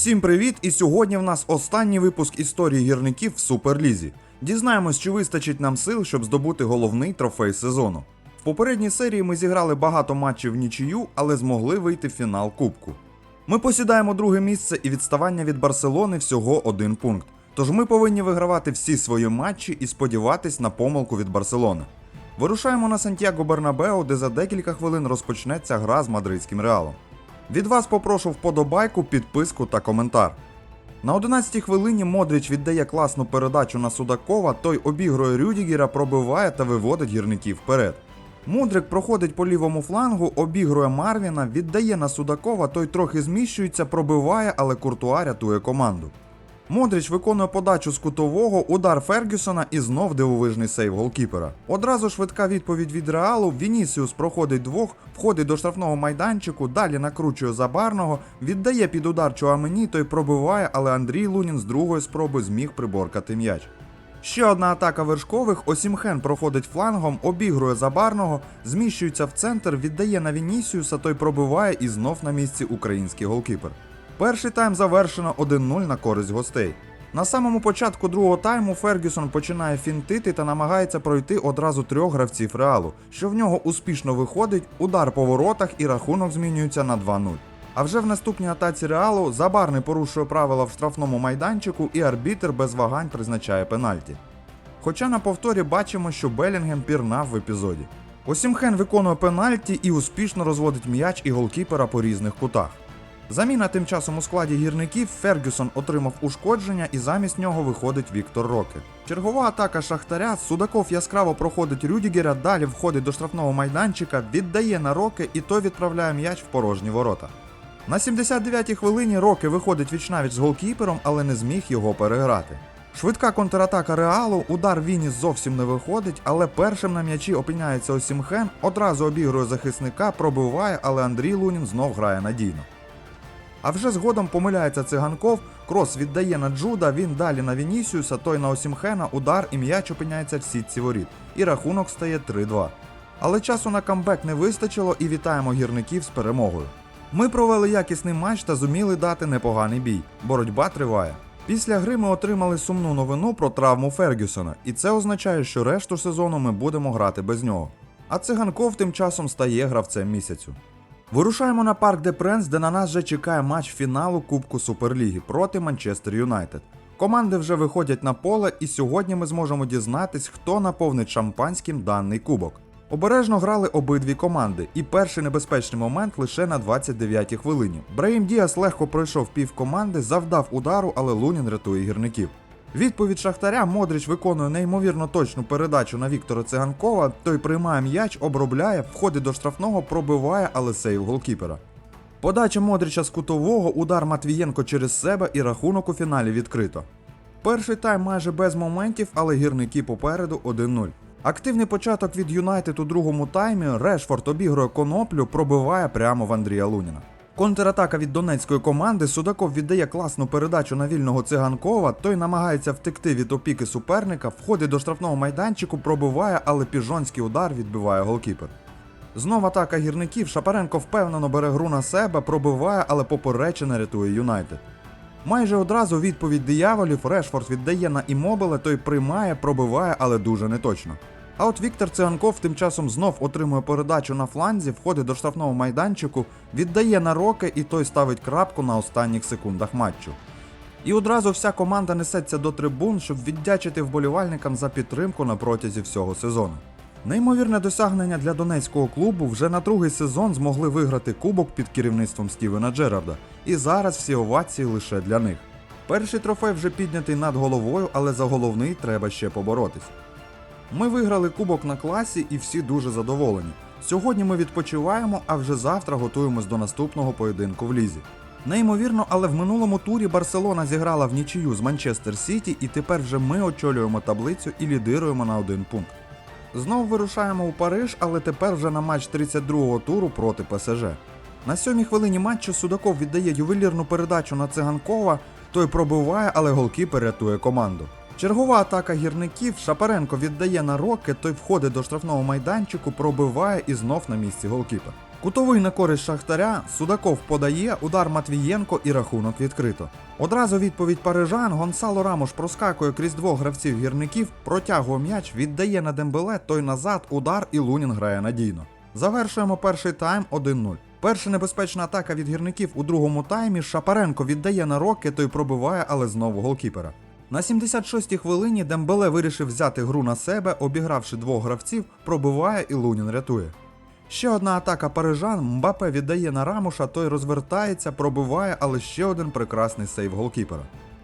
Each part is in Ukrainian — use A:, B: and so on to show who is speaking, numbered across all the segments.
A: Всім привіт! І сьогодні в нас останній випуск історії гірників в Суперлізі. Дізнаємось, чи вистачить нам сил, щоб здобути головний трофей сезону. В попередній серії ми зіграли багато матчів в нічию, але змогли вийти в фінал Кубку. Ми посідаємо друге місце і відставання від Барселони всього один пункт. Тож ми повинні вигравати всі свої матчі і сподіватись на помилку від Барселони. Вирушаємо на Сантьяго Бернабеу, де за декілька хвилин розпочнеться гра з мадридським реалом. Від вас попрошу вподобайку, підписку та коментар. На 11-й хвилині Модріч віддає класну передачу на Судакова, той обігрує Рюдігера, пробиває та виводить гірників вперед. Мудрик проходить по лівому флангу, обігрує Марвіна, віддає на Судакова, той трохи зміщується, пробиває, але Куртуа рятує команду. Модріч виконує подачу з кутового, удар Фергюсона і знов дивовижний сейв голкіпера. Одразу швидка відповідь від Реалу. Вінісіус проходить двох, входить до штрафного майданчику, далі накручує забарного, віддає під удар Чуамені, той пробиває, але Андрій Лунін з другої спроби зміг приборкати м'яч. Ще одна атака вершкових. Осімхен проходить флангом, обігрує забарного, зміщується в центр, віддає на Вінісіуса, той пробиває і знов на місці український голкіпер. Перший тайм завершено 1-0 на користь гостей. На самому початку другого тайму Фергюсон починає фінтити та намагається пройти одразу трьох гравців реалу, що в нього успішно виходить, удар по воротах і рахунок змінюється на 2-0. А вже в наступній атаці реалу Забарний порушує правила в штрафному майданчику і арбітр без вагань призначає пенальті. Хоча на повторі бачимо, що Белінгем пірнав в епізоді. Осімхен виконує пенальті і успішно розводить м'яч і голкіпера по різних кутах. Заміна тим часом у складі гірників Фергюсон отримав ушкодження і замість нього виходить Віктор Роке. Чергова атака Шахтаря, Судаков яскраво проходить Рюдігера, далі входить до штрафного майданчика, віддає на Роке і той відправляє м'яч в порожні ворота. На 79-й хвилині Роке виходить вічнавіч з голкіпером, але не зміг його переграти. Швидка контратака Реалу, удар Вініс зовсім не виходить, але першим на м'ячі опиняється Осімхен, одразу обігрує захисника, пробиває, але Андрій Лунін знов грає надійно. А вже згодом помиляється циганков, крос віддає на Джуда, він далі на Вінісіуса, той на Осімхена, удар і м'яч опиняється в сітці воріт. І рахунок стає 3-2. Але часу на камбек не вистачило і вітаємо гірників з перемогою. Ми провели якісний матч та зуміли дати непоганий бій. Боротьба триває. Після гри ми отримали сумну новину про травму Фергюсона, і це означає, що решту сезону ми будемо грати без нього. А циганков тим часом стає гравцем місяцю. Вирушаємо на парк де Пренс, де на нас вже чекає матч фіналу Кубку Суперліги проти Манчестер Юнайтед. Команди вже виходять на поле, і сьогодні ми зможемо дізнатись, хто наповнить шампанським даний кубок. Обережно грали обидві команди, і перший небезпечний момент лише на 29-й хвилині. Браїм Діас легко пройшов пів команди, завдав удару, але Лунін рятує гірників. Відповідь Шахтаря Модріч виконує неймовірно точну передачу на Віктора Циганкова. Той приймає м'яч, обробляє, входить до штрафного, пробиває, але сейв голкіпера. Подача Модріча з кутового, удар Матвієнко через себе і рахунок у фіналі відкрито. Перший тайм майже без моментів, але гірники попереду 1-0. Активний початок від Юнайтед у другому таймі. Решфорд обігрує коноплю, пробиває прямо в Андрія Луніна. Контратака від донецької команди Судаков віддає класну передачу на вільного циганкова. Той намагається втекти від опіки суперника, входить до штрафного майданчику, пробиває, але піжонський удар відбиває голкіпер. Знов атака гірників. Шапаренко впевнено бере гру на себе, пробиває, але поперечина рятує Юнайтед. Майже одразу відповідь дияволів Решфорд віддає на імобиле, той приймає, пробиває, але дуже неточно. А от Віктор Циганков тим часом знов отримує передачу на фланзі, входить до штрафного майданчику, віддає на роки і той ставить крапку на останніх секундах матчу. І одразу вся команда несеться до трибун, щоб віддячити вболівальникам за підтримку на протязі всього сезону. Неймовірне досягнення для донецького клубу вже на другий сезон змогли виграти кубок під керівництвом Стівена Джерарда, і зараз всі овації лише для них. Перший трофей вже піднятий над головою, але за головний треба ще поборотись. Ми виграли кубок на класі і всі дуже задоволені. Сьогодні ми відпочиваємо, а вже завтра готуємось до наступного поєдинку в лізі. Неймовірно, але в минулому турі Барселона зіграла в нічию з Манчестер Сіті, і тепер вже ми очолюємо таблицю і лідируємо на один пункт. Знов вирушаємо у Париж, але тепер вже на матч 32-го туру проти ПСЖ. На сьомій хвилині матчу Судаков віддає ювелірну передачу на циганкова, той пробиває, але голкіпер рятує команду. Чергова атака гірників Шапаренко віддає на роки, той входить до штрафного майданчику, пробиває і знов на місці голкіпер. Кутовий на користь Шахтаря, Судаков подає, удар Матвієнко і рахунок відкрито. Одразу відповідь парижан Гонсало Рамош проскакує крізь двох гравців гірників, протягує м'яч, віддає на Дембеле, той назад, удар і Лунін грає надійно. Завершуємо перший тайм 1-0. Перша небезпечна атака від гірників у другому таймі Шапаренко віддає на роки, той пробиває, але знову голкіпера. На 76-й хвилині Дембеле вирішив взяти гру на себе, обігравши двох гравців, пробиває і Лунін рятує. Ще одна атака парижан, Мбапе віддає на Рамуша, той розвертається, пробиває, але ще один прекрасний сейв голкіпера.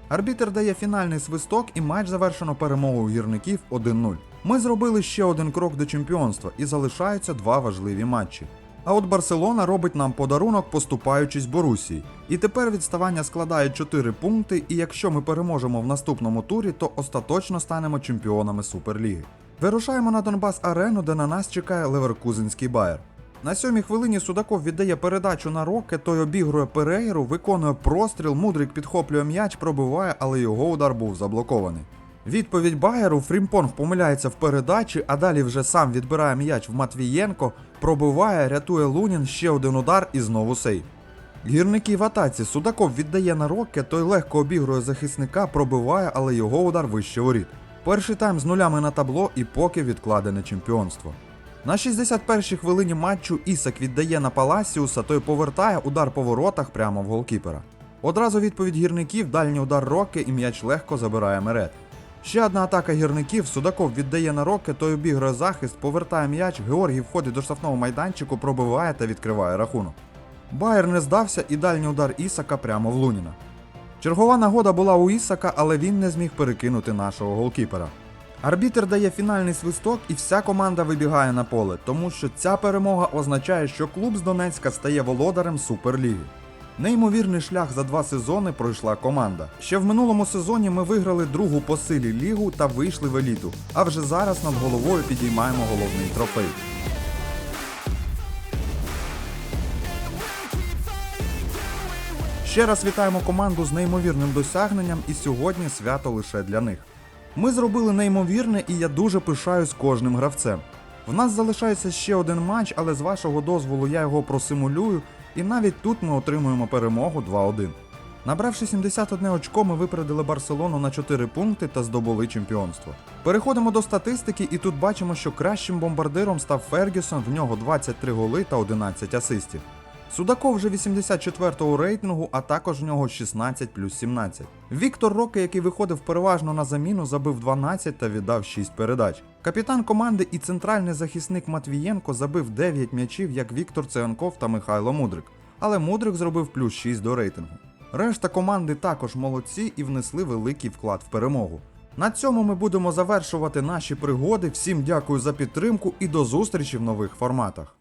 A: Арбітер дає фінальний свисток і матч завершено перемогою гірників 1-0. Ми зробили ще один крок до чемпіонства і залишаються два важливі матчі. А от Барселона робить нам подарунок, поступаючись Борусії. І тепер відставання складає 4 пункти, і якщо ми переможемо в наступному турі, то остаточно станемо чемпіонами Суперліги. Вирушаємо на Донбас Арену, де на нас чекає Леверкузенський Байер. На сьомій хвилині Судаков віддає передачу на Роке, той обігрує Перейру, виконує простріл, Мудрик підхоплює м'яч, пробиває, але його удар був заблокований. Відповідь Байеру Фрімпонг помиляється в передачі, а далі вже сам відбирає м'яч в Матвієнко, пробиває, рятує Лунін, ще один удар і знову сейв. Гірники в атаці Судаков віддає на Роке, той легко обігрує захисника, пробиває, але його удар вище воріт. Перший тайм з нулями на табло і поки відкладене чемпіонство. На 61-й хвилині матчу Ісак віддає на Паласіуса, той повертає удар по воротах прямо в голкіпера. Одразу відповідь гірників, дальній удар Роке і м'яч легко забирає Мерет. Ще одна атака гірників, Судаков віддає на Роке, той обігрує захист, повертає м'яч, Георгій входить до штрафного майданчику, пробиває та відкриває рахунок. Байер не здався і дальній удар Ісака прямо в Луніна. Чергова нагода була у Ісака, але він не зміг перекинути нашого голкіпера. Арбітер дає фінальний свисток і вся команда вибігає на поле, тому що ця перемога означає, що клуб з Донецька стає володарем Суперліги. Неймовірний шлях за два сезони пройшла команда. Ще в минулому сезоні ми виграли другу по силі лігу та вийшли в еліту. А вже зараз над головою підіймаємо головний трофей. Ще раз вітаємо команду з неймовірним досягненням, і сьогодні свято лише для них. Ми зробили неймовірне, і я дуже пишаюсь кожним гравцем. В нас залишається ще один матч, але з вашого дозволу я його просимулюю, і навіть тут ми отримуємо перемогу 2-1. Набравши 71 очко, ми випередили Барселону на 4 пункти та здобули чемпіонство. Переходимо до статистики, і тут бачимо, що кращим бомбардиром став Фергюсон, в нього 23 голи та 11 асистів. Судаков вже 84-го рейтингу, а також в нього 16 плюс 17. Віктор Роке, який виходив переважно на заміну, забив 12 та віддав 6 передач. Капітан команди і центральний захисник Матвієнко забив 9 м'ячів, як Віктор Циганков та Михайло Мудрик. Але Мудрик зробив плюс 6 до рейтингу. Решта команди також молодці і внесли великий вклад в перемогу. На цьому ми будемо завершувати наші пригоди. Всім дякую за підтримку і до зустрічі в нових форматах.